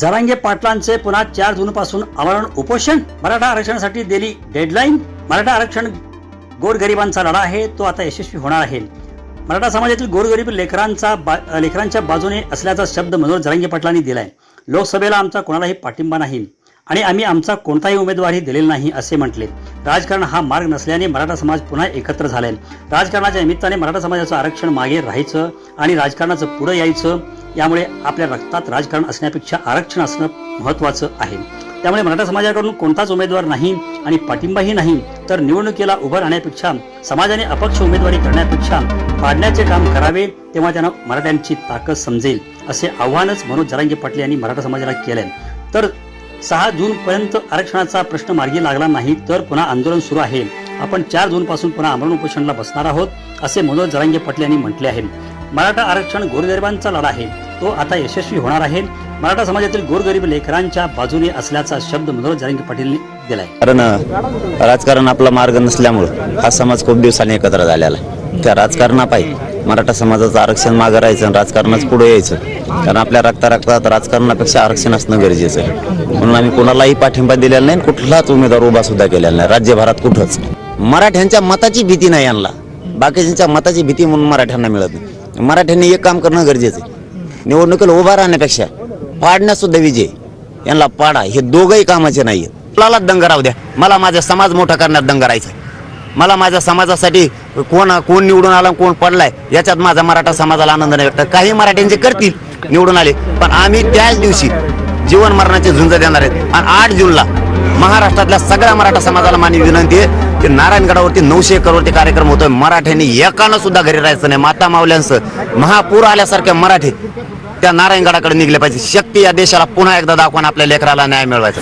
जरांगे पाटलांचे पुन्हा चार जून पासून आमरण उपोषण. मराठा आरक्षणासाठी दिली डेडलाईन मराठा आरक्षण गोरगरिबांचा लढा आहे तो आता यशस्वी होणार आहे. मराठा समाजातील गोरगरीब लेकरांचा बा लेकरांच्या बाजूने असल्याचा शब्द मनोहर जरांगे पाटलांनी दिलाय. लोकसभेला आमचा कोणालाही पाठिंबा नाही आणि आम्ही आमचा कोणताही उमेदवारही दिलेला नाही असे म्हटले. राजकारण हा मार्ग नसल्याने मराठा समाज पुन्हा एकत्र झालाय. राजकारणाच्या निमित्ताने मराठा समाजाचं आरक्षण मागे राहायचं आणि राजकारणाचं पुढे यायचं. यामुळे आपल्या रक्तात राजकारण असण्यापेक्षा आरक्षण असणं महत्वाचं आहे. त्यामुळे मराठा समाजाकडून कोणताच उमेदवार नाही आणि पाठिंबाही नाही तर निवडणुकीला उभं राहण्यापेक्षा समाजाने अपक्ष उमेदवारी करण्यापेक्षा पाडण्याचे काम करावे तेव्हा त्यांना मराठ्यांची ताकद समजेल असे आव्हानच मनोज जरांगे पाटील यांनी मराठा समाजाला केलंय. तर सहा जून पर्यंत आरक्षणाचा प्रश्न मार्गी लागला नाही तर पुन्हा आंदोलन सुरू आहे. आपण चार जून पासून पुन्हा आमरण उपोषणला बसणार आहोत असे मनोज जरांगे पाटील यांनी म्हटले आहे. मराठा आरक्षण गोरगरिबांचा लढा आहे. तो आता यशस्वी होणार आहे. मराठा समाजातील गोरगरीब लेकरांच्या बाजूने असल्याचा शब्द मनोहर जरांगे पाटील दिलाय. कारण राजकारण आपला मार्ग नसल्यामुळं हा समाज खूप दिवसांनी एकत्र झालेला आहे. त्या राजकारणापायी मराठा समाजाचं आरक्षण मागं राहायचं आणि राजकारणाच पुढे यायचं. कारण आपल्या रक्ता रक्तात राजकारणापेक्षा आरक्षण असणं गरजेचं आहे. म्हणून आम्ही कोणालाही पाठिंबा दिलेला नाही कुठलाच उमेदवार उभा सुद्धा केलेला नाही. राज्यभरात कुठंच. मराठ्यांच्या मताची भीती नाही यांना बाकीच्यांच्या मताची भीती म्हणून मराठ्यांना मिळत नाही. मराठ्यांनी एक काम करणं गरजेचं आहे. निवडणुकीला उभा राहण्यापेक्षा पाडण्यात सुद्धा विजय. यांना पाडा. हे दोघंही कामाचे नाहीये मला दंग राहू द्या. मला माझा समाज मोठा करण्यात दंग राहायचा मला माझ्या समाजासाठी कोण कोण निवडून आला कोण पडलाय याच्यात माझा मराठा समाजाला आनंद नाही वाटत. काही मराठ्यांचे करतील निवडून आले पण आम्ही त्याच दिवशी जीवन मरणाची झुंज देणार आहेत. आणि आठ जूनला महाराष्ट्रातल्या सगळ्या मराठा समाजाला मानवी विनंती आहे की नारायणगडावरती नऊशे एकरवरती कार्यक्रम होतोय. मराठ्यांनी एकानं सुद्धा घरी राहायचं नाही. माता मावल्यांचं महापूर आल्यासारख्या मराठी त्या नारायणगडाकडे निघले पाहिजे. शक्ती या देशाला पुन्हा एकदा दाखवून आपल्या लेकराला न्याय मिळवायचा.